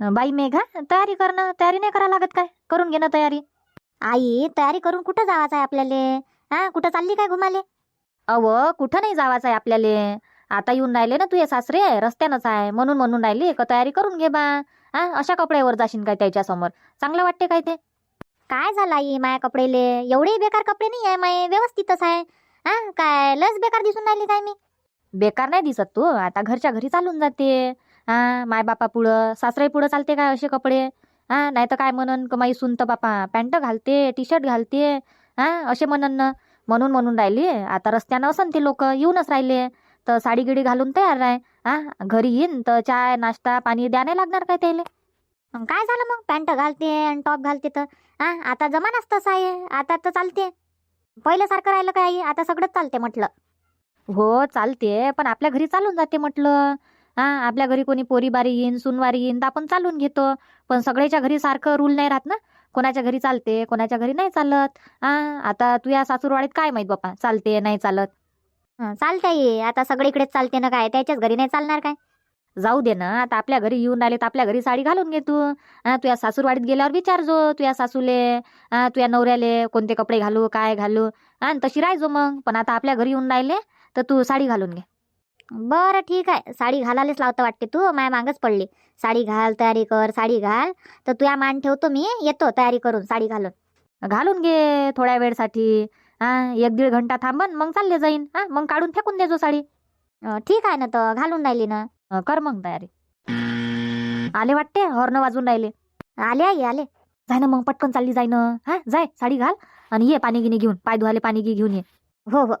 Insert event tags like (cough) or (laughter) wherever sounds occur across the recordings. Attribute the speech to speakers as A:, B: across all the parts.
A: बाई मेघा तयारी करणं तयारी नाही करा लागत काय? करून घे ना तयारी.
B: आई तयारी करून कुठं जावाचं आहे आपल्याला? हा कुठं चालली काय घुमाले?
A: अव कुठं नाही जावाचं आहे आपल्याले? आता येऊन राहिले ना तुझे सासरे रस्त्यानंच आहे. म्हणून म्हणून राहिली का तयारी करून घे बा. हा अशा कपड्यावर जाशील काय त्याच्यासमोर चांगलं वाटते काय ते?
B: काय झालं आई माया कपडेले? एवढे बेकार कपडे नाही आहे माये व्यवस्थितच आहे. हा काय लस बेकार दिसून राहिली काय मी?
A: बेकार नाही दिसत तू. आता घरच्या घरी चालून जाते. हा माय बापा पुढं. सासरे पुढं चालते काय असे कपडे? हा नाही तर काय म्हणन? का माई सुनत बापा पॅन्ट घालते टी शर्ट घालते. हा असे म्हणन. म्हणून म्हणून राहिली. आता रस्त्यानं असन ते लोक. येऊनच राहिले. तर साडी गिडी घालून तयार आहे हा घरी येईन. तर चाय नाश्ता पाणी द्या नाही लागणार काय त्याला?
B: मग काय झालं मग? पॅन्ट घालते आणि टॉप घालते तर. हा आता जमानाच तसा आहे. आता तर चालते. पहिल्यासारखं राहिलं काय आई? आता सगळंच चालते म्हटलं.
A: हो चालते. पण आपल्या घरी चालून जाते म्हटलं. हा आपल्या घरी कोणी पोरी बारी येईन सुनवारी येईन तर आपण चालून घेतो. पण सगळ्याच्या घरी सारखं रूल नाही राहत ना. कोणाच्या घरी चालते कोणाच्या घरी नाही चालत. हा आता तू या सासूरवाडीत काय माहीत बापा चालते नाही चालत.
B: हं, चालते आई आता सगळीकडेच चालते ना काय? त्याच्याच घरी नाही चालणार काय?
A: जाऊ दे ना. आता आपल्या घरी येऊन राहिले तर आपल्या घरी साडी घालून घे तू. हा तुया सासूरवाडीत गेल्यावर विचार जो. तुया सासूले हा तुया नवऱ्याले कोणते कपडे घालू काय घालू. हा आणि तशी राहायचो मग. पण आता आपल्या घरी येऊन राहिले तर तू साडी घालून घे.
B: बरं ठीक आहे. साडी घालायलाच लावतं वाटते तू. माया मागच पडली. साडी घाल तयारी कर साडी घाल. तर तुया मान ठेवतो मी येतो तयारी करून साडी घालून.
A: घालून घे थोड्या वेळसाठी. हा एक दीड घंटा थांबन मग चालले जाईन. हा मग काढून फेकून देजो साडी.
B: ठीक आहे ना तर घालून राहिली ना.
A: कर मग तयारी. आले वाटते? हॉर्न वाजून राहिले.
B: आले आई आले.
A: जाय ना मग पटकन चालली जाय ना हा जाय साडी घाल. आणि ये पाणी गिनी घेऊन. पाय धुवाले पाणी घे घेऊन ये.
B: हो हो.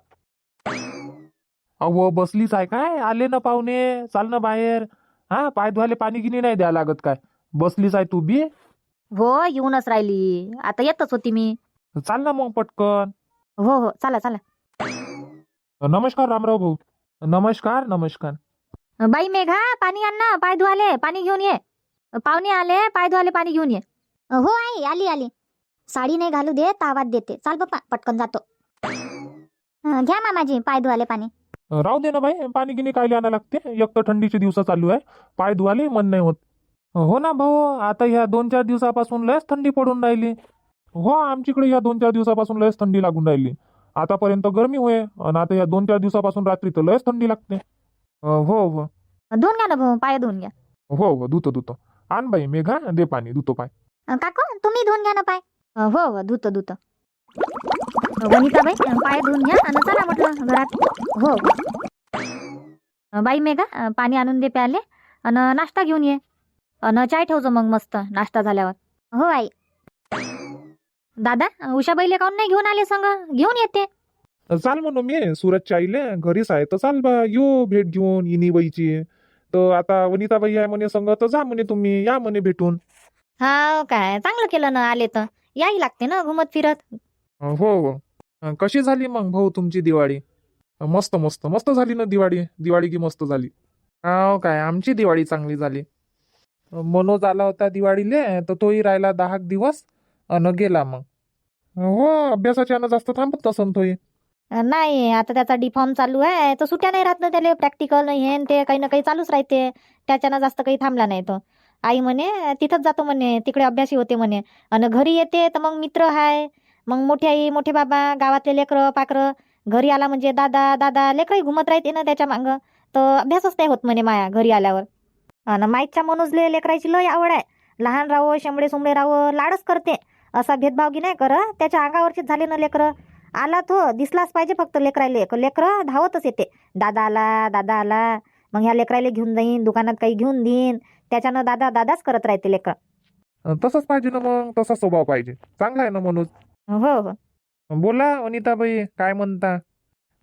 C: अहो बसलीच आहे काय? आले ना पाहुणे. चाल ना बाहेर. हा पाय धुवाले पाणी गिनी नाही द्या लागत काय? बसलीच आहे तू बी.
A: हो येऊनच राहिली. आता येतच होती मी.
C: चाल ना मग पटकन.
A: हो हो चला चला.
C: नमस्कार रामराव भाऊ. नमस्कार नमस्कार.
A: बाई मेघा पाणी आण ना पाय धुवाले पाणी घेऊन ये. पाहुणे आले पाय धुवाले पाणी घेऊन ये.
B: हो आई आली आली. साडी नाही घालू दे तावात देते. चाल बाप्पा पटकन जातो. अं, घ्या मामाजी पाय धुवाले पाणी.
C: राहू दे ना बाई पाणी गिनी कायले आणा लागते. एक तर थंडीचे दिवस चालू आहे. पाय धुवाले मन नाही होत. हो ना भाऊ आता ह्या दोन चार दिवसापासून लयच थंडी पडून राहिली. हो आमच्याकडे ह्या दोन चार दिवसापासून लयच थंडी लागून राहिली. आतापर्यंत गरमी होय आणि आता ह्या दोन चार दिवसापासून रात्री तर लयच थंडी लागते. अं, हो हो.
A: धुवून घ्या ना भाऊ पाय धुवून घ्या.
C: हो हो धुतो धुतो. आण बाई मेघा दे पाणी धुतो पाय.
B: अं, काकू तुम्ही धुवून घ्या ना पाय.
A: हो हो धुतो धुतो. वनिताबाई पाय धुवून घ्या आणि चला म्हटलं घरात. हो. बाई मेघा पाणी आणून दे प्याले आणि नाश्ता घेऊन ये. आणि चाय ठेवजो मग मस्त नाश्ता झाल्यावर.
B: हो आई.
A: दादा उषाबाईले काऊन नाही घेऊन आले संग? घेऊन येते.
C: चाल म्हणू मी सुरतच्या आईले घरीच आहे तर चाल बा यो भेट घेऊन इनी बाईची. तर आता वनिताबाई आहे म्हणे संग तर जा म्हणे तुम्ही या म्हणे भेटून.
A: हा काय चांगलं केलं ना आले तर. याही लागते ना घुमत फिरत
C: हो हो. कशी झाली मग भाऊ तुमची दिवाळी? मस्त मस्त. मस्त झाली ना दिवाळी? दिवाळी की मस्त झाली? हो काय आमची दिवाळी चांगली झाली. मनोज आला होता दिवाळीले तर तोही राहिला दहा दिवस अन गेला मग. हो अभ्यासाच्या जास्त थांबत नसन तोही.
A: नाही आता त्याचा डिफॉर्म चालू आहे तर सुट्या नाही राहत ना त्याला प्रॅक्टिकल हे न ते काही ना काही चालूच राहते. त्याच्यानं जास्त काही थांबला नाही तो. आई म्हणे तिथंच जातो म्हणे तिकडे अभ्यासी होते म्हणे. आणि घरी येते तर मग मित्र आहे मग मोठी आई मोठे बाबा गावातले लेकरं पाकरं घरी आला म्हणजे दादा दादा लेकरही घुमत राहते ना त्याच्या मागं. तर अभ्यासच नाही होत म्हणे माया घरी आल्यावर. आणि माईकच्या मनोजले लेकराची लय आवड आहे. लहान राहो शेंबडे सोंबडे राहो लाडच करते. असा भेदभाव की नाही करत त्याच्या अंगावरचीच झाले ना लेकरं. आला तो दिसलाच पाहिजे फक्त लेकरायले लेकरं धावतच येते. दादा आला दादा आला. मग ह्या लेकरायले घेऊन जाईन दुकानात काही घेऊन देईन. त्याच्यानं दादा दादाच करत राहते लेकरं.
C: तसंच पाहिजे ना मग. तसा स्वभाव पाहिजे. चांगला आहे ना मनोज?
A: हो हो
C: बोला अनिताबाई काय म्हणता?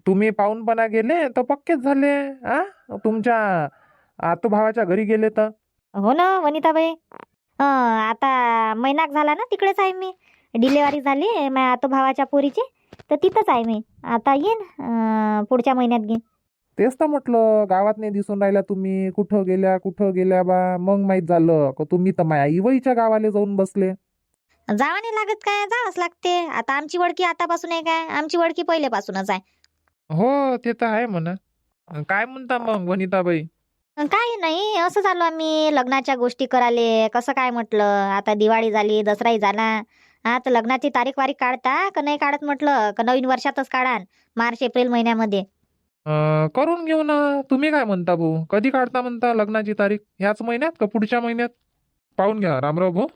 C: तुम्ही पाहूनपणा गेले तर पक्केच झाले आ? तुमच्या आतो भावाच्या घरी गेले तर?
B: हो ना वनिताबाई हं, आता महिनाक झाला ना तिकडेच आहे मी. डिलेवरी झाली माझ्या आतो भावाच्या पोरीची तर तिथंच आहे मी. आता येईन अं, पुढच्या महिन्यात घेईन.
C: तेच तर म्हटलं गावात नाही दिसून राहिल्या तुम्ही कुठं गेल्या कुठं गेल्या बा मग माहीत झालं का तुम्ही तर माया इवईच्या गावाले जाऊन बसले.
B: जावा नाही लागत काय जावंच लागते. आता आमची वडकी आतापासून आहे काय आमची वडकी पहिल्यापासूनच आहे.
C: हो ते तर आहे म्हणा. काय म्हणता मग वनिताबाई?
A: काही नाही असं झालो आम्ही लग्नाच्या गोष्टी कराले कसं काय म्हटलं आता दिवाळी झाली दसराही झाला. हा तर लग्नाची तारीख वारीख काढता का नाही काढत म्हटलं का नवीन वर्षातच काढान मार्च एप्रिल महिन्यामध्ये.
C: अं, करून घेऊ ना. तुम्ही काय म्हणता भाऊ? कधी काढता म्हणता लग्नाची तारीख? ह्याच महिन्यात का पुढच्या महिन्यात? पाहून घ्या रामराव भाऊ.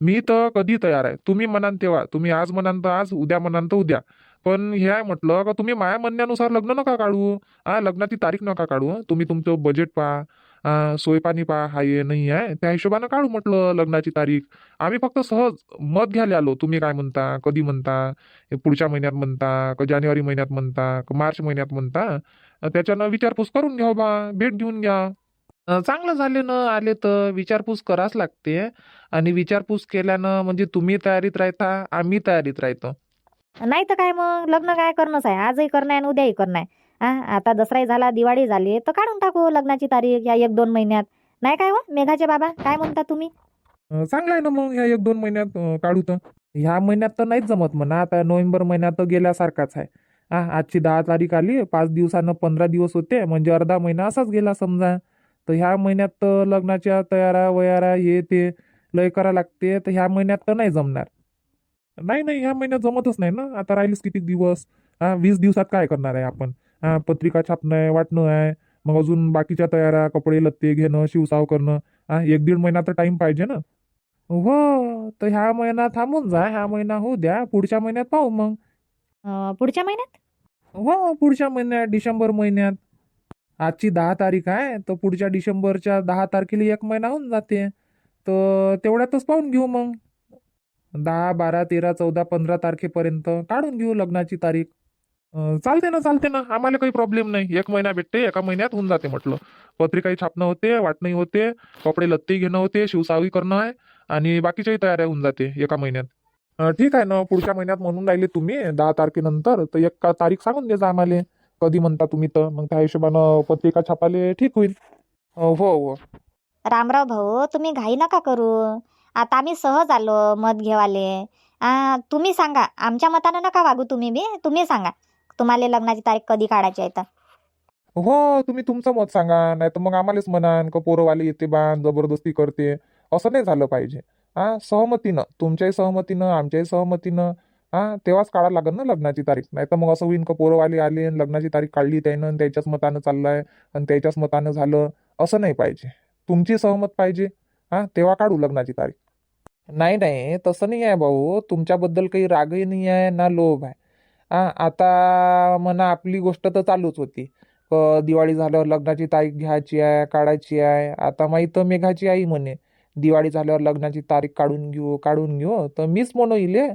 C: मी तर कधी तयार आहे. तुम्ही म्हणान तेव्हा. तुम्ही आज म्हणान तर आज उद्या म्हणान तर उद्या. पण हे आहे म्हटलं का तुम्ही माया म्हणण्यानुसार लग्न नका काढू. हा लग्नाची तारीख नका काढू. तुम्ही तुमचं बजेट पहा. सोयपाणी पहा. हाय नाही आहे. त्या हिशोबानं काढू म्हटलं लग्नाची तारीख. आम्ही फक्त सहज मत घ्यायला आलो. तुम्ही काय म्हणता? कधी म्हणता? पुढच्या महिन्यात म्हणता? का जानेवारी महिन्यात म्हणता? का मार्च महिन्यात म्हणता? त्याच्यानं विचारपूस करून घ्या हो बा. भेट देऊन घ्या. अं, चांगलं झाले ना आले तर विचारपूस करावंच लागते. आणि विचारपूस केल्यानं म्हणजे तुम्ही तयारीत राहता आम्ही तयारीत राहतो.
A: नाही तर काय मग? लग्न काय करणंच आहे? आजही करणं आहे आणि उद्याही करणं आहे. हा आता दसराही झाला दिवाळी झाली तर काढून टाकू लग्नाची तारीख या एक दोन महिन्यात. नाही काय हो? मेघाचे बाबा काय म्हणता तुम्ही?
C: अं, चांगलं आहे ना मग ह्या एक दोन महिन्यात अं, काढू तर. ह्या महिन्यात तर नाहीच जमत म्हणा. आता नोव्हेंबर महिन्यात तर गेल्यासारखाच आहे. हा आजची दहा तारीख आली पाच दिवसानं पंधरा दिवस होते म्हणजे अर्धा महिना असाच गेला समजा. तर ह्या महिन्यात तर लग्नाच्या तयारा वयारा हे ते लय करा लागते. तर ह्या महिन्यात तर नाही जमणार. नाही नाही ह्या महिन्यात जमतच नाही ना. आता राहिलेच किती दिवस? हा वीस दिवसात काय करणार आहे आपण? हा पत्रिका छापणं आहे वाटणं आहे. मग अजून बाकीच्या तयाऱ्या कपडे लत्ते घेणं शिवसाव करणं. हा एक दीड महिना तर टाइम पाहिजे ना. हो तर ह्या महिना थांबून जा. ह्या महिना होऊ द्या. पुढच्या महिन्यात पाहू मग.
A: पुढच्या महिन्यात?
C: हो पुढच्या महिन्यात डिसेंबर महिन्यात. आजची दहा तारीख आहे तर पुढच्या डिसेंबरच्या दहा तारखेला एक महिना होऊन जाते. तर तेवढ्यातच पाहून घेऊ मग. दहा बारा तेरा चौदा पंधरा तारखेपर्यंत काढून घेऊ लग्नाची तारीख. चालते ना चालते ना. आम्हाला काही प्रॉब्लेम नाही. एक महिना भेटते एका महिन्यात होऊन जाते म्हटलं. पत्रिकाही छापणं होते वाटणंही होते कपडे लत्ते घेणं होते शिवसावी करणं आहे आणि बाकीच्याही तयाऱ्या होऊन जाते एका महिन्यात. ठीक आहे ना. पुढच्या महिन्यात म्हणून राहिले तुम्ही दहा तारखेनंतर. तर एक तारीख सांगून द्या आम्हाला. कधी म्हणता तुम्ही तर? मग त्या हिशोबानं पत्रिका छापाले ठीक होईल. हो हो.
A: रामराव भाऊ तुम्ही घाई नका करू. आता आम्ही सहज आलो मत घेवाले. आ, तुम्ही सांगा. आमच्या मतानं नका वागू तुम्ही बी. तुम्ही सांगा. तुम्हाला लग्नाची तारीख कधी काढायची आहे तर?
C: हो तुम्ही तुमचं मत सांगा. नाही तर मग आम्हालाच म्हणान का पोरवाले येते बा जबरदस्ती करते. असं नाही झालं पाहिजे. हा सहमतीनं तुमच्याही सहमतीनं आमच्याही सहमतीनं. हा तेव्हाच काढा लागेल ना लग्नाची तारीख. नाही तर मग असं होईन का पोरवाले आले आणि लग्नाची तारीख काढली त्यानं आणि त्याच्याच मतानं चाललंय आणि त्याच्याच मतानं झालं असं नाही पाहिजे. तुमची सहमत पाहिजे. हा तेव्हा काढू लग्नाची तारीख. नाही नाही तसं नाही आहे भाऊ. तुमच्याबद्दल काही रागही नाही आहे ना लोभ आहे. हा आता म्हणा आपली गोष्ट तर चालूच होती. दिवाळी झाल्यावर लग्नाची तारीख घ्यायची आहे काढायची आहे. आता माहीत मेघाची आई म्हणे दिवाळी झाल्यावर लग्नाची तारीख काढून घेऊ काढून घेऊ. तर मीच म्हणू इले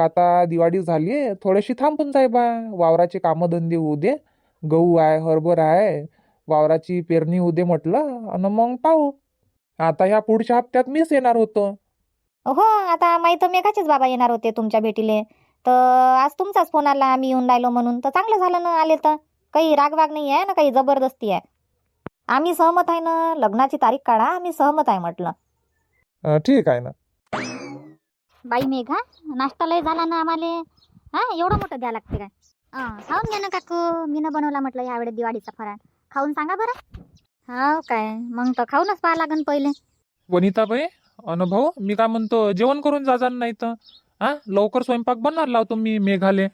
C: का आता दिवाळी झाली थोडीशी थांबून जाय बा. वावराचे कामधंदे होऊ दे. गहू आहे हरभर आहे वावराची पेरणी होऊ दे म्हटलं आणि मग पाहू. आता ह्या पुढच्या हप्त्यात मीच येणार होतो.
A: हो आता माहीत मेघाचेच बाबा येणार होते तुमच्या भेटीले. तर आज तुमचाच फोन आला आम्ही येऊन राहिलो म्हणून. तर चांगलं झालं ना आले तर. काही रागवाग नाही आहे ना काही जबरदस्ती आहे. आम्ही सहमत आहे ना लग्नाची तारीख काढा आम्ही सहमत आहे म्हटलं.
C: ठीक आहे ना.
D: बाई मेघा नाश्ता लय झाला ना आम्हाला. हा एवढं मोठं द्या लागते काय? खाऊन घ्या ना काकू. मी न बनवला म्हटलं यावेळेस दिवाळीचा फराळ. खाऊन सांगा बरं. हो काय मग तर खाऊनच पाहा लागन पहिले.
C: वनिताबाई अन भाऊ मी काय म्हणतो जेवण करून जा नाही तर हा लवकर स्वयंपाक बनवायला लावतो मी मेघाले.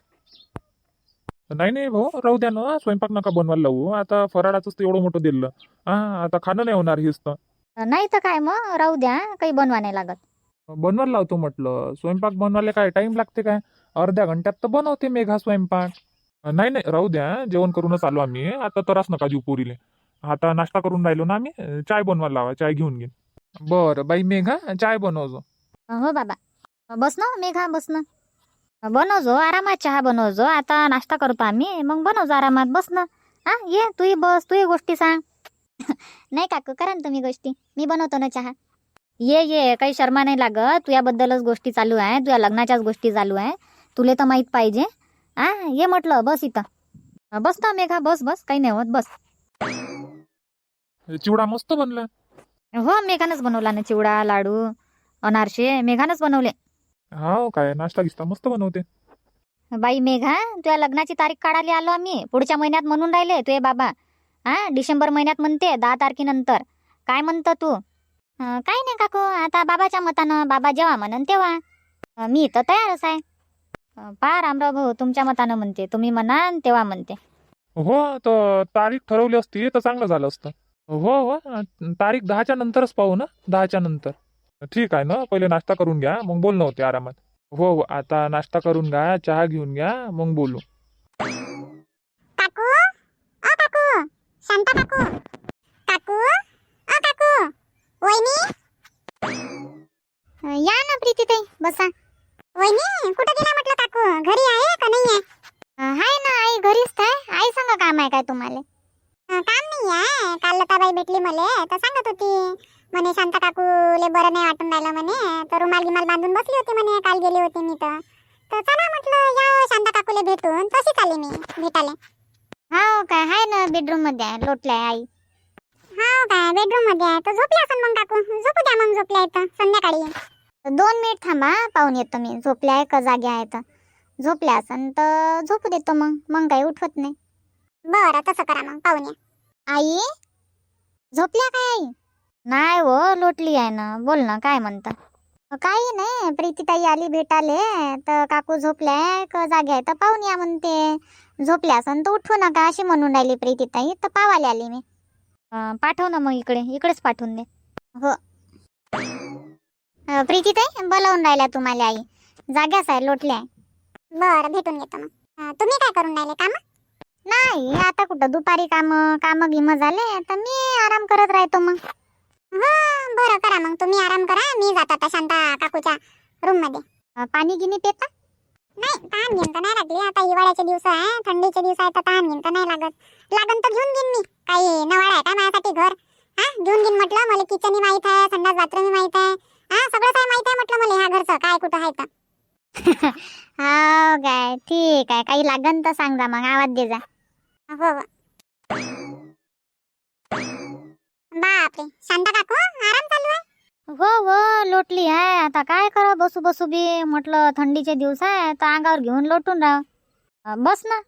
C: नाही नाही भाऊ राहू द्या ना स्वयंपाक नका बनवायला लावू. आता फराळाचंच तर एवढं मोठं दिलं. हा आता खाणं नाही होणार हेच तर.
D: नाही तर काय मग राहू द्या काही बनवा नाही लागत.
C: बनवायला लावतो म्हटलं. स्वयंपाक बनवायला काय टाइम लागते काय? अर्ध्या घंट्यात तर बनवते मेघा स्वयंपाक. नाही नाही राहू द्या. जेवण करूनच आलो आम्ही. आता तरास नका जीव पोरीले. आता नाश्ता करून राहिलो ना आम्ही. चाय बनवायला लावा. चाय घेऊन घेईन बरं बाई मेघा चाय बनवजो.
D: हो बाबा. बस ना मेघा बस ना. बनवजो आरामात चहा बनवजो. आता नाश्ता करतो आम्ही. मग बनवजो आरामात. बस ना. हा ये तूही बस तूही गोष्टी सांग. (laughs) नाही काकू करा ना तुम्ही गोष्टी. मी बनवतो ना चहा. ये ये काही शर्मा नाही लागत. तुझ्याबद्दलच गोष्टी चालू आहे. तुझ्या लग्नाच्याच गोष्टी चालू आहे. तुले तर माहीत पाहिजे. हा ये म्हटलं बस इथं. बस ना मेघा बस बस. काही नाही होत बस.
C: चिवडा मस्त बनला.
D: हो मेघानंच बनवला ना चिवडा लाडू अनारसे. मेघानंच बनवले.
C: हा काय नाश्ता गिस्ता मस्त बनवते.
D: बाई मेघा तुझ्या लग्नाची तारीख काढायला आलो आम्ही. पुढच्या महिन्यात म्हणून राहिले तुझे बाबा.
A: हा डिसेंबर महिन्यात म्हणते दहा तारखेनंतर. काय म्हणतं तू? काही नाही काकू. आता बाबाच्या मतानं बाबा जेव्हा म्हणन तेव्हा. मी तर तयारच आहे. पहा रामराव भाऊ तुमच्या मतानं म्हणते. तुम्ही म्हणान तेव्हा म्हणते.
C: हो तर तारीख ठरवली असती तर चांगलं झालं असतं. हो हो. तारीख दहाच्या नंतरच पाहू ना. दहाच्या नंतर. ठीक आहे ना. पहिले नाश्ता करून घ्या. मग बोलणं होते आरामात. हो हो. आता नाश्ता करून घ्या चहा घेऊन घ्या मग बोलू.
E: काकू? अ काकू. शांता काकू काकू अ काकू वहिनी अ, या ना प्रीती ताई बसा. वहिनी कुठं गेला म्हटलं काकू? घरी आहे का नाही आहे हाय ना आई घरीच काय आई सांगा काम आहे काय तुम्हाला? अ, काम नाही आहे काल लताबाई भेटली मले तर सांगत होती. म्हणे शांता काकूले बरं नाही वाटून राहिलं म्हणे. तर रुमाल गिमाल बांधून बसली होती म्हणे काल गेली होती मी तर. तर चला म्हटलं या शांता काकूले भेटून. तशीच आली मी भेटायला. हो काय हाय ना बेडरूममध्ये आहे लोटलाय आई. हो काय बेडरूममध्ये आहे. तर झोपल्या असन मग काकू? झोपू द्या मग झोपल्या तर संध्याकाळी. दोन मिनिट थांबा पाहून येतो मी. झोपल्या आहे का? जाग्या आहे तर. झोपल्या असन तर झोपू देतो मग. मग काही उठवत नाही. बरं तसं करा मग. पाहून या. आई? झोपल्या काय आई?
A: नाही हो लोटली आहे ना. बोल ना काय म्हणतं?
E: काही नाही. प्रीतीताई आली भेटाले. तर काकू झोपल्या का? जागे आहे तर पाहून या म्हणते. झोपल्या असन तर उठू नका अशी म्हणून राहिली प्रीतीताई. तर पावाले आली मी.
A: पाठव ना मग इकडे. इकडेच पाठवून दे.
E: अ, प्रीतीताई बोलावून राहिल्या तुम्हाला आई. जाग्याच आहे लोटल्या. बरं भेटून घेतो मग. तुम्ही काय करून राहिले काम? नाही आता कुठं दुपारी काम काम गिम झाले तर मी आराम करत राहतो मग. हा बरं करा मग तुम्ही आराम करा मी जात आता शांता काकूच्या रूममध्ये पाणी गिनी पेता? नाही तहान घेऊन तर नाही लागली आता हिवाळ्याचे दिवस आहे थंडीचे दिवस आहे तर तहान घेऊन तर नाही लागत. लागन तर घेऊन घेईन मी काही नवाळ आहे का माझ्यासाठी घर? हा घेऊन घेईन म्हटलं मला किचनही माहीत आहे संडास बाथरूमही माहीत आहे हा सगळं काय माहीत आहे म्हटलं मला ह्या घरचं काय कुठं आहे तर. (laughs) हा काय ठीक आहे. काही लागन तर सांग जा मग आवाज दे जा. हो हो. बापरे शांता काकू आराम चालू आहे?
A: हो हो लोटली आहे. आता काय करा बसू बसू बी. म्हटलं थंडीचे दिवस आहे तर अंगावर घेऊन लोटून राह. अं, बस ना.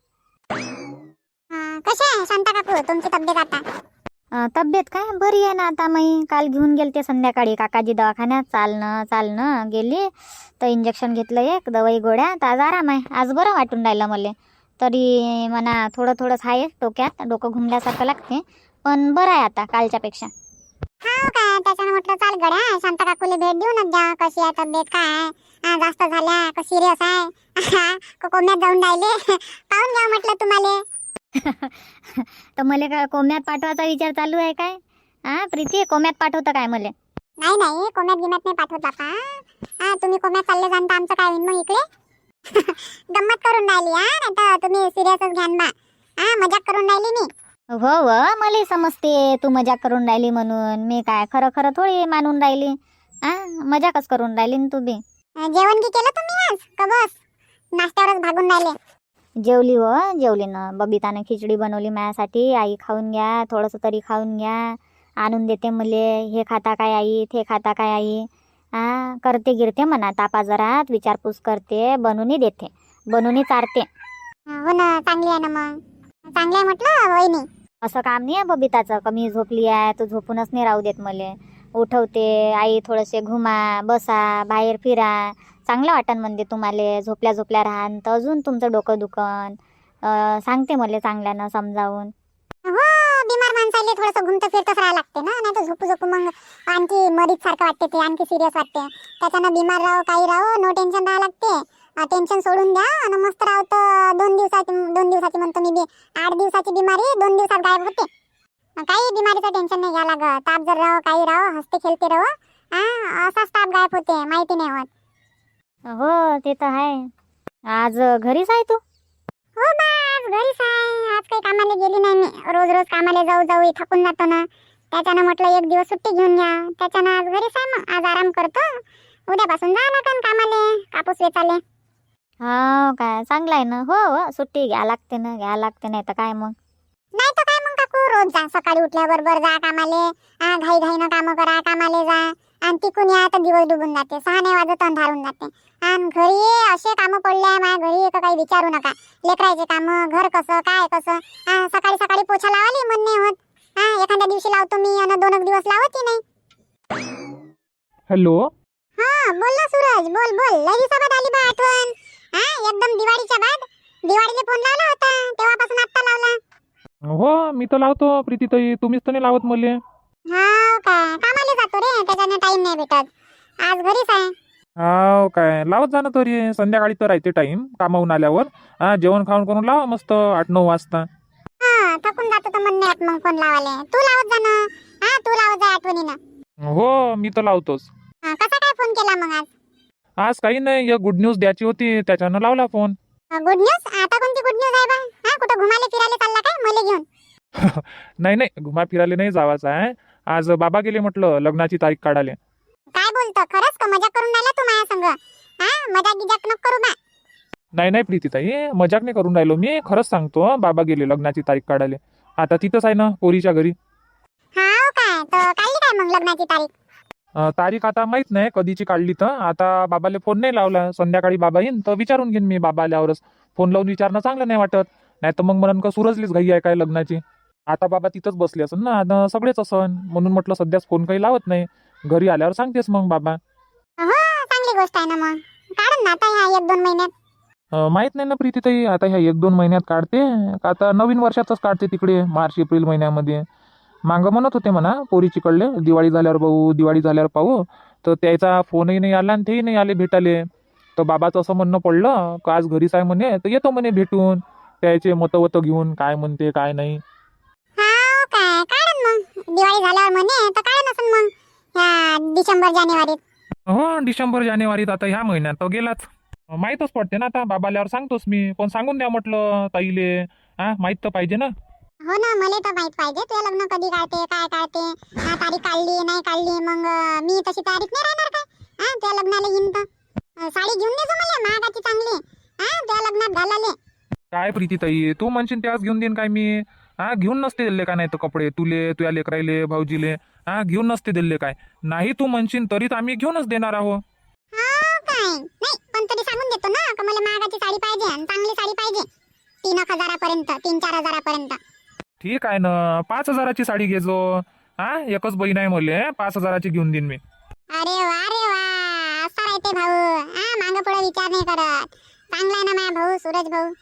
E: हा, कशी आहे शांता काकू तुमची तब्येत आता?
A: तब्येत काय? बरी आहे ना आता मी काल घेऊन गेलते संध्याकाळी. काकाजी दवाखान्यात चालणं चालणं गेली. तर इंजेक्शन घेतलं एक दवाई गोळ्या. तर आज आराम आहे. आज बरं वाटून राहिलं मला. तरी म्हणा थोडं थोडंच आहे डोक्यात. डोकं घुमल्यासारखं लागते. पण बरं आहे आता कालच्यापेक्षा
E: हा काय त्याच्यानं म्हटलं चाल गड्या शांता काकूला भेट देऊनच द्या. कशी आहे तब्येत काय जास्त झाल्या सिरियस आहे? (laughs) का कोम्यात जाऊन राहिले. (laughs) पाहून घ्या म्हटलं तुम्हाला. (laughs)
A: तर मला काय कोम्यात पाठवायचा विचार चालू आहे काय? हा प्रीती कोम्यात पाठवतं काय मला?
E: नाही नाही कोम्यात गिम्यात नाही पाठवत बापा हा तुम्ही कोम्यात चालले जाण तर आमचं काय होईन मग इकडे? (laughs) गंमत करून राहिली हा नाही तर तुम्ही सिरियसच घ्यान बा. हा मजाक करून राहिली मी.
A: हो व मला समजते तू मजाक करून राहिली म्हणून. मी काय खरं खरं थोडी मानून राहिली. आ मजाकच करून राहिली न तू बी.
E: जेवण की केलं तुम्ही आज? का बस? नाश्त्यावरच भागून राहिले.
A: जेवली व जेवली ना. बबितानं खिचडी बनवली माझ्यासाठी. आई खाऊन घ्या थोडंसं तरी खाऊन घ्या. आणून देते मले. हे खाता काय आई? ते खाता काय आई? आ करते गिरते म्हणा तापा जरात विचारपूस करते बनवूनही देते. बनवूनही चारते.
E: हो ना चांगली आहे ना मग. चांगली आहे म्हटलं वहिनी?
A: असं काम नाही आहे बबिताचं. कमी झोपली आहे तू झोपूनच नाही राहू देत मले. उठवते आई थोडेसे घुमा बसा बाहेर फिरा. चांगलं वाटन म्हणते तुम्हाला झोपल्या झोपल्या राहान तर अजून तुमचं डोकं दुखन. सांगते मला चांगल्यानं समजावून.
E: हो बिमार माणसाले थोडंसं घुमत फिरतच राहावं लागते ना नाही तर झोपू झोपू मग आणखी मरीज सारखं वाटते ते आणखी सिरियस वाटते. त्याच्यानं बिमार राहो काही राहो नो टेन्शन राहावं लागते. टेन्शन सोडून द्या आणि मस्त राहू तर दोन दिवसाची दोन दिवसाची म्हणतो मी आठ दिवसाची बिमारी दोन दिवसात गायब होते. काही बिमारीचं टेन्शन नाही घ्या लागत. ताप जर राहो काही राहो हसते खेळते राहो हा असाच ताप गायब होते माहिती नाही होत.
A: हो ते तर आहे. आज घरीच आहे तू?
E: हो बा आज घरीच आहे. आज काही कामाला गेली नाही मी. रोज रोज कामाला जाऊ जाऊ थकून जातो ना. त्याच्यानं म्हटलं एक दिवस सुट्टी घेऊन घ्या त्याच्यानं आज घरीच आहे मग. आज आराम करतो. उद्यापासून जा लागन कामाले. कापूस वेचाले
A: हो काय चांगलं आहे ना. हो हो सुट्टी घ्या लागते ना. घ्या लागते नाही तर काय मग?
E: नाही तर काय मग काकू? रोज जा. सकाळी उठल्याबरोबर जा कामाले. घाई घाईनं कामं करा. कामाले जा. आणि तिकून या तर दिवस डुबून जाते. सहा नाही वाजत अंधारून जाते. आणि घरी असे कामं पडले आहे माझ्या घरी तर काही विचारू नका. लेकरायचे कामं घर कसं काय कसं? सकाळी सकाळी पोछा लावाली मन नाही होत. हा एखाद्या दिवशी लावतो मी आणि दोन दिवस लावत नाही.
C: हॅलो?
E: हा बोल ना सूरज बोल बोल. लई दिवसाबाद आली बा आठवण. हा एकदम दिवाळीच्या बाद. दिवाळीला फोन लावला होता. तेव्हापासून आत्ता लावला.
C: हो मी तर लावतो प्रीतीताई. तुम्हीच तर नाही लावत मले.
E: हा काय? कामाला जातो रे त्याच्याने टाइम नाही भेटत. आज घरीच आहे.
C: हाव काय? लावत जा ना तरी संध्याकाळी तर राहते टाइम कामावून आल्यावर. हा जेवण खाऊन करून लावा मस्त आठ नऊ वाजता.
E: हा थकून जातो तर मन नाही येत मग फोन लावाले तू लावत जा ना. हा तू लावत जा आठवणीनं.
C: हो मी तर लावतोच.
E: हा, कसा काय फोन केला मग आज?
C: आज काही नाही एक गुड न्यूज द्यायची होती त्याच्यानं लावला फोन
E: गुड न्यूज आता कोणती गुड न्यूज आहे बा? हा कुठं घुमाले फिरायला चालला काय? मला घेऊन. (laughs)
C: नाही नाही घुमा फिरायला नाही जावाचं आहे. आज बाबा गेले म्हटलं लग्नाची तारीख काढाले
E: काय बोलतो? खरंच का? मजाक करून राहिला तू माझ्या संग? हा? मजाक गिजाक नको करू बा.
C: नाही नाही प्रीतीताई मजाक नाही करून राहिलो मी. खरंच सांगतो बाबा गेले लग्नाची तारीख काढाले आता तिथंच आहे ना पोरीच्या घरी.
E: हा काय? तर काढली काय मग लग्नाची तारीख?
C: अं, तारीख आता माहीत नाही कधीची काढली तर. आता बाबाला फोन नाही लावला. संध्याकाळी बाबा येईन तर विचारून घेईन मी बाबा आल्यावरच फोन लावून विचारणं चांगलं नाही वाटत. नाही तर मग म्हणून का सूरजलीच घाई आहे काय लग्नाची? आता बाबा तिथंच बसले असन ना सगळेच असन. म्हणून म्हटलं सध्याच फोन काही लावत नाही. घरी आल्यावर सांगतेस मग बाबा.
E: हो चांगली गोष्ट आहे ना मग. काढून ना आता ह्या एक दोन महिन्यात.
C: अं, माहीत नाही ना प्रीतीताई आता ह्या एक दोन महिन्यात काढते. का आता नवीन वर्षातच काढते तिकडे मार्च एप्रिल महिन्यामध्ये. मागं म्हणत होते म्हणा पोरीची कडले दिवाळी झाल्यावर पाहू दिवाळी झाल्यावर पाहू. तर त्याचा फोनही नाही आला आणि तेही नाही आले भेटाले तर बाबाचं असं म्हणणं पडलं का आज घरीच आहे म्हणे तर येतो म्हणे भेटून. त्याचे मतं वतं घेऊन काय म्हणते काय नाही.
E: दिवाळी झाल्यावर म्हणे तर काढून असेल मग? ह्या डिसेंबर जानेवारीत.
C: हो डिसेंबर जानेवारीत आता ह्या महिन्यात तो गेलाच. माहीतच पडते ना आता बाबा आल्यावर सांगतोच मी. पण सांगून द्या म्हटलं ताईले. हा माहीत तर पाहिजे ना.
E: हो ना मला तर माहीत पाहिजे. तुझं लग्न कधी काढते काय काढते हा तारीख काढली नाही काढली मग अं, मी तशी तारीख नाही राहणार काय? हा तुझ्या लग्नाला येईन तर. अं, साडी घेऊन देजो मला महागाची चांगली. हा तुझ्या लग्नात घालाले
C: काय प्रीती ताई तू म्हणशील त्याच घेऊन देईन काय मी? हा घेऊन नसते दिले काय नाही तर कपडे? तुले तुया लेकरायले भाऊजीले. हा घेऊन नसते दिले काय? नाही तू म्हणशील तरी तर आम्ही घेऊनच देणार आहो.
E: हा काय? नाही पण तरी सांगून देतो ना का मला महागाची साडी पाहिजे आणि चांगली साडी पाहिजे. तीन एक हजारापर्यंत तीन चार हजारापर्यंत.
C: ठीक आहे ना पाच हजाराची साडी घेजो हा एकच बहीण आहे मले पाच हजाराची घेऊन देईन मी.
E: अरे वा रे वा असा राहते भाऊ. हा मागं पुढे विचार नाही करत. चांगला आहे ना माझा भाऊ सूरज भाऊ.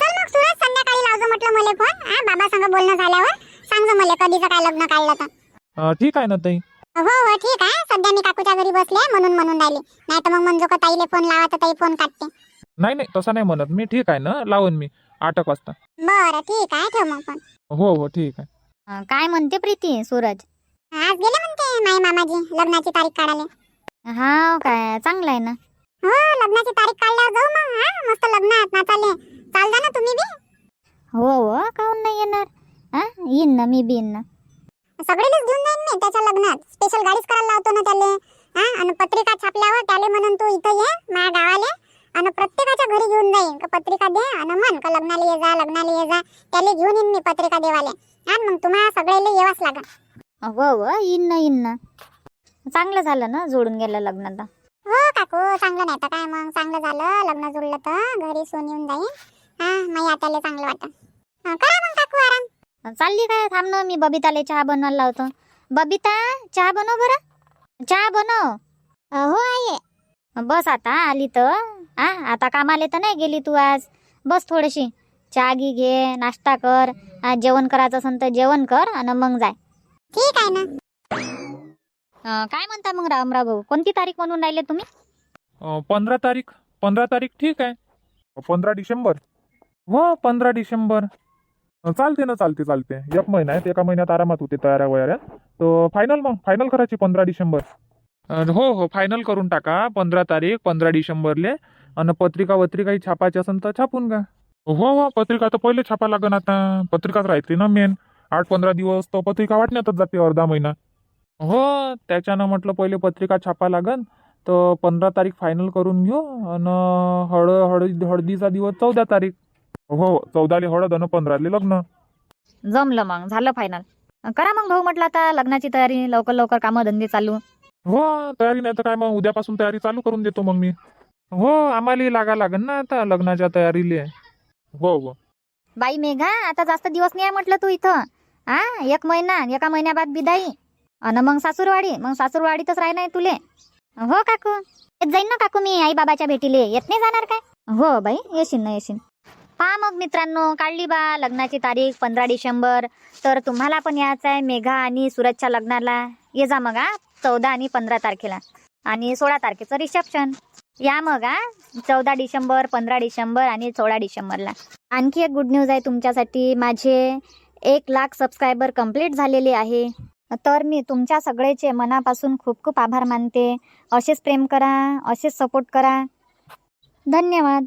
E: चल मग सूरज संध्याकाळी लावजो म्हटलं मला फोन हा बाबा संग बोलणं झाल्यावर सांगजो मला कधीचं काय लग्न काढलं तर.
C: अं, ठीक आहे ना ताई.
E: हो हो ठीक आहे. सध्या मी काकूच्या घरी बसले म्हणून म्हणून राहिले. नाही तर मग मंजू का ताईले फोन लावा तर ताई फोन काढते.
C: नाही नाही तसं नाही म्हणत. मी ठीक आहे ना लावून मी आठ एक वाजता.
E: बरं ठीक आहे ठेव मग फोन
C: हो हो ठीक आहे.
A: अं, काय म्हणते प्रीती सूरज?
E: आज गेले म्हणते माई मामाजी लग्नाची तारीख काढाले
A: हा काय चांगलं आहे ना.
E: हो लग्नाची तारीख काढल्यावर जाऊ मग हा मस्त लग्नात नाचाले चाल जा ना तुम्ही बी?
A: हो हो काहून नाही येणार? हा येईन ना मी बी येईन ना.
E: सगळेच घेऊन जाईन मी त्याच्या लग्नात. स्पेशल गाडीच करायला लावतो ना त्याले. हा आणि पत्रिका छापल्यावर त्याले म्हणून तू इथं ये माझ्या गावाले. आणि प्रत्येकाच्या घरी घेऊन जाईन. का पत्रिका दे आणि म्हण का लग्नाला ये जा लग्नाला ये जा. त्याले घेऊन येईन मी पत्रिका देवाले. हा मग तुम्हाला सगळ्याला येवाच लागेल
A: हो हो येईन ना येईन ना. चांगलं झालं ना जोडून गेलं लग्न तर
E: हो काकू चांगलं नाही तर काय मग? चांगलं झालं लग्न जुळलं तर घरी सून येऊन जाईन. हा मग यात्याला चांगलं वाटत. करा मग काकू आराम.
A: चालली काय? थांब ना मी बबिताले चहा बनवायला लावतो. बबिता चहा बनव बरं. चहा बनव.
E: हो आहे.
A: बस आता आली तर. आ आता कामाले तर नाही गेली तू आज. बस थोडीशी. चहा गी घे नाश्ता कर. आ, जेवण करायचं असेल तर जेवण कर आणि मग जाय.
E: ठीक आहे ना.
A: अं, काय म्हणता मग रामराव भाऊ? कोणती तारीख म्हणून राहिले तुम्ही?
C: पंधरा तारीख. पंधरा तारीख ठीक आहे. पंधरा डिसेंबर. हो पंधरा डिसेंबर. चालते ना चालते चालते. एक महिना आहे एका महिन्यात आरामात होते तयाऱ्या वयाऱ्या. तर फायनल मग फायनल करायची पंधरा डिसेंबर. हो हो फायनल करून टाका. पंधरा तारीख पंधरा डिसेंबरले. आणि पत्रिका वत्रिकाही छापायची असेल तर छापून का हो हो पत्रिका तर पहिले छापा लागन आता. पत्रिकाच राहते ना मेन आठ पंधरा दिवस तर पत्रिका वाटण्यातच जाते अर्धा महिना. हो त्याच्यानं म्हटलं पहिले पत्रिका छापा लागन. तर पंधरा तारीख फायनल करून घेऊ. आणि हळ हळद हळदीचा दिवस चौदा तारीख. हो चौदाले हळद आणि पंधराले लग्न.
D: जमलं मग झालं फायनल करा मग भाऊ म्हटलं आता लग्नाची तयारी लवकर लवकर कामं धंदे चालू.
C: हो तयारी नाही तर काय मग उद्यापासून तयारी चालू करून देतो मग मी. हो आम्हाला लागा लागन ना आता लग्नाच्या तयारीले. हो हो.
A: बाई मेघा आता जास्त दिवस नाही आहे म्हटलं तू इथं. हा एक महिना एका महिन्याबाद बिदाई. अन मग सासूरवाडी मग सासूरवाडीतच राही नाही तुले.
E: हो काकू. येत जाईन ना काकू मी आई बाबाच्या भेटीले. येत नाही जाणार काय?
A: हो बाई येशील ना येशील. पहा मग मित्रांनो काढली बा लग्नाची तारीख पंधरा डिसेंबर. तर तुम्हाला पण यायचं आहे मेघा आणि सूरजच्या लग्नाला. ये जा मग हा. चौदा आणि पंधरा तारखेला. आणि सोळा तारखेचं रिसेप्शन. या मग हा. चौदा डिसेंबर पंधरा डिसेंबर आणि सोळा डिसेंबरला. आणखी एक गुड न्यूज आहे तुमच्यासाठी. माझे एक लाख सबस्क्रायबर कंप्लीट झालेले आहे. तर मी तुमच्या सगळेचे मनापासून खूप खूप आभार मानते. असेच प्रेम करा असेच सपोर्ट करा. धन्यवाद.